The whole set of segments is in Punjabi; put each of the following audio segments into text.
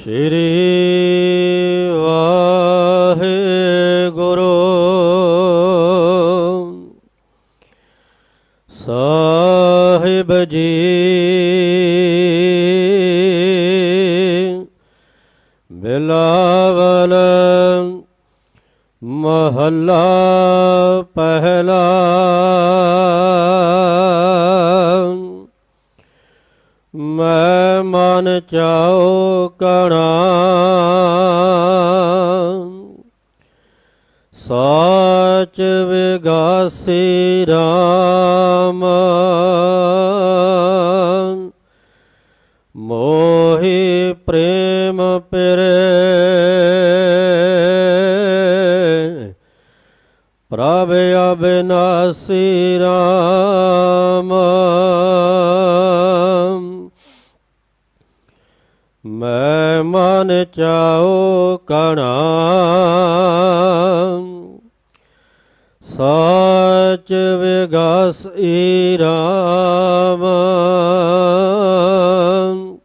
ਸ੍ਰੀ ਵਾਹਿਗੁਰੂ। ਸਾਹਿਬ ਜੀ ਬਿਲਾਵਲ ਮਹੱਲਾ ਪਹਿਲਾ ਮੈਂ ਮਨ ਚਾਉ ਕਣਾ। ਸਾਚ ਵਿਗਾਸੀ ਰਾਮ। ਮੋਹਿ ਪ੍ਰੇਮ ਪਿਰੇ। ਪ੍ਰਭ ਅਬਿਨਾਸੀ ਰਾਮ। ਮੈਂ ਮਨ ਚਾਉ ਕਣਾ ਸਚ ਵਿਗਸ ਈਰਾਮ ਰਾਮ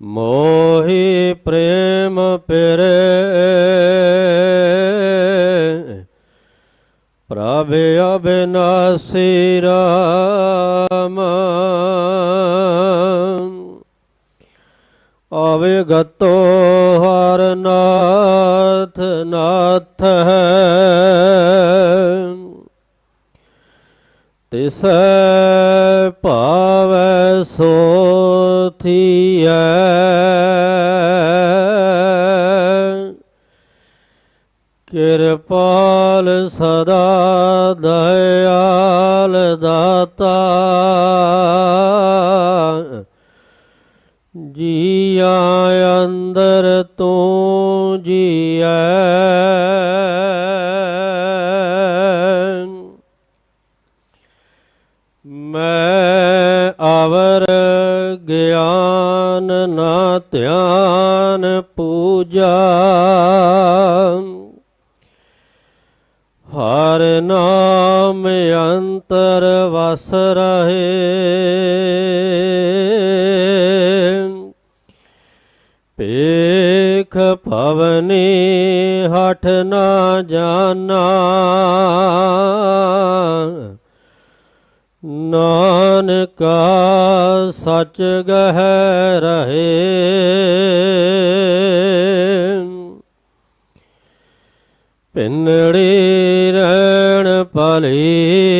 ਮੋਹਿ ਪ੍ਰੇਮ ਪਿਰੇ ਪ੍ਰਭ ਅਬਿਨਾਸੀ ਰਾਮ। ਅਵਿਗਤੋ ਹਰ ਨਾਥ ਨਾਥ ਹੈ ਤਿਸ ਭਾਵੈ ਸੋ ਥੀਐ ਕਿਰਪਾਲ ਸਦਾ ਦਇਆਲ ਦਾਤਾ ਜੀਆ ਅੰਦਰ ਤੂੰ ਜੀਐ। ਮੈਂ ਆਵਰ ਗਿਆਨ ਨਾ ਧਿਆਨ ਪੂਜਾ। ਹਰ ਨਾਮ ਅੰਤਰ ਵਸ ਰਹੇ। ਪੇਖ ਭਵਨੀ ਹਠ ਨਾ ਜਾਣਾ ਨਾਨਕਾ ਸਚ ਗਹਿ ਰਹੇ। ਪਿੰਨੜੀ ਰਹਿਣ ਭਲੀ।